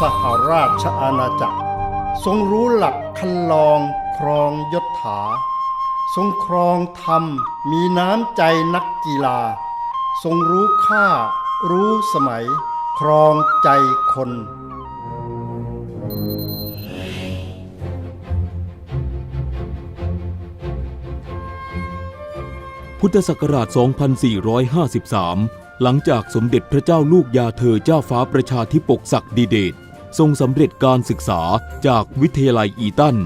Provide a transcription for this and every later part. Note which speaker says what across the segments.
Speaker 1: สหราชอาณาจักร ทรงรู้หลักคันลองครองยศถา ทรงครองธรรมมีน้ำใจนักกีฬา ทรงรู้ค่า รู้สมัย ครองใจคน
Speaker 2: พุทธศักราช 2453 หลังจากสมเด็จพระเจ้าลูกยาเธอเจ้าฟ้าประชาธิปกศักดิเดชทรงสำเร็จการศึกษาจากวิทยาลัยอีตัน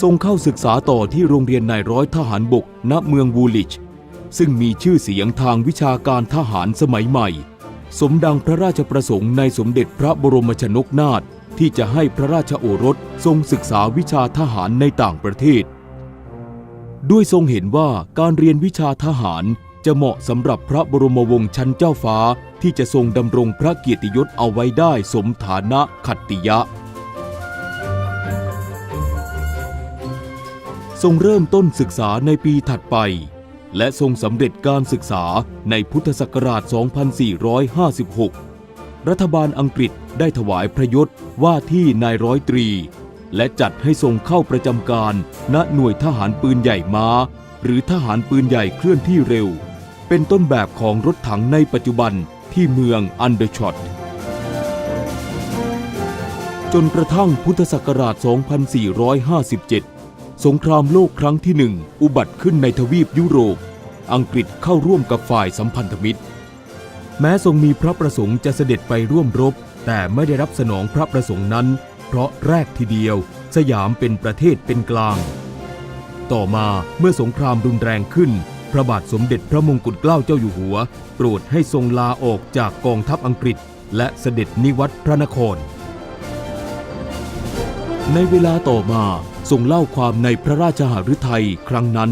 Speaker 2: ทรงเข้าศึกษาต่อที่โรงเรียนนายร้อยทหารบกณเมืองวูลิช ซึ่งมีชื่อเสียงทางวิชาการทหารสมัยใหม่ สมดังพระราชประสงค์ในสมเด็จพระบรมชนกนาถที่จะให้พระราชโอรสทรงศึกษาวิชาทหารในต่างประเทศ ด้วยทรงเห็นว่าการเรียนวิชาทหาร จะเหมาะสำหรับพระบรมวงศ์ชั้นเจ้าฟ้าที่จะทรงดำรงพระเกียรติยศเอาไว้ได้สมฐานะขัตติยะ ทรงเริ่มต้นศึกษาในปีถัดไป และทรงสำเร็จการศึกษาในพุทธศักราช 2456 รัฐบาลอังกฤษได้ถวายพระยศว่าที่นายร้อยตรี และจัดให้ทรงเข้าประจำการณหน่วยทหารปืนใหญ่ม้าหรือทหารปืนใหญ่เคลื่อนที่เร็ว เป็นต้นแบบของรถถังในปัจจุบันที่เมืองอันเดอร์ช็อต จนกระทั่งพุทธศักราช 2457 สงครามโลกครั้งที่หนึ่งอุบัติขึ้นในทวีปยุโรป อังกฤษเข้าร่วมกับฝ่ายสัมพันธมิตร แม้ทรงมีพระประสงค์จะเสด็จไปร่วมรบ แต่ไม่ได้รับสนองพระประสงค์นั้น เพราะแรกทีเดียว สยามเป็นประเทศเป็นกลาง ต่อมาเมื่อสงครามรุนแรงขึ้น พระบาทสมเด็จพระมงกุฎเกล้าเจ้าอยู่หัว โปรดให้ทรงลาออกจากกองทัพอังกฤษ และเสด็จนิวัตพระนคร ในเวลาต่อมาทรงเล่าความในพระราชหฤทัยครั้งนั้น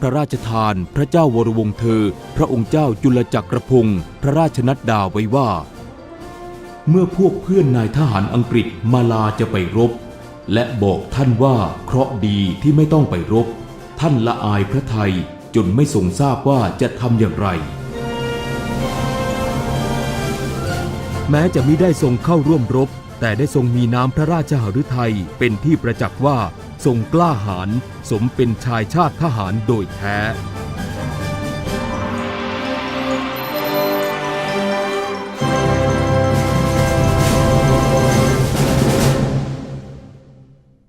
Speaker 2: พระราชทานพระเจ้าวรวงศ์เธอ พระองค์เจ้าจุลจักรพงศ์พระราชนัดดาไว้ว่า เมื่อพวกเพื่อนนายทหารอังกฤษมาลาจะไปรบ และบอกท่านว่าเคราะห์ดีที่ไม่ต้องไปรบ ท่านละอายพระไทย จนไม่ทรงทราบว่าจะทำอย่างไร แม้จะไม่ได้ทรงเข้าร่วมรบ แต่ได้ทรงมีน้ำพระราชหฤทัยเป็นที่ประจักษ์ว่าทรงกล้าหาญสมเป็นชายชาติทหารโดยแท้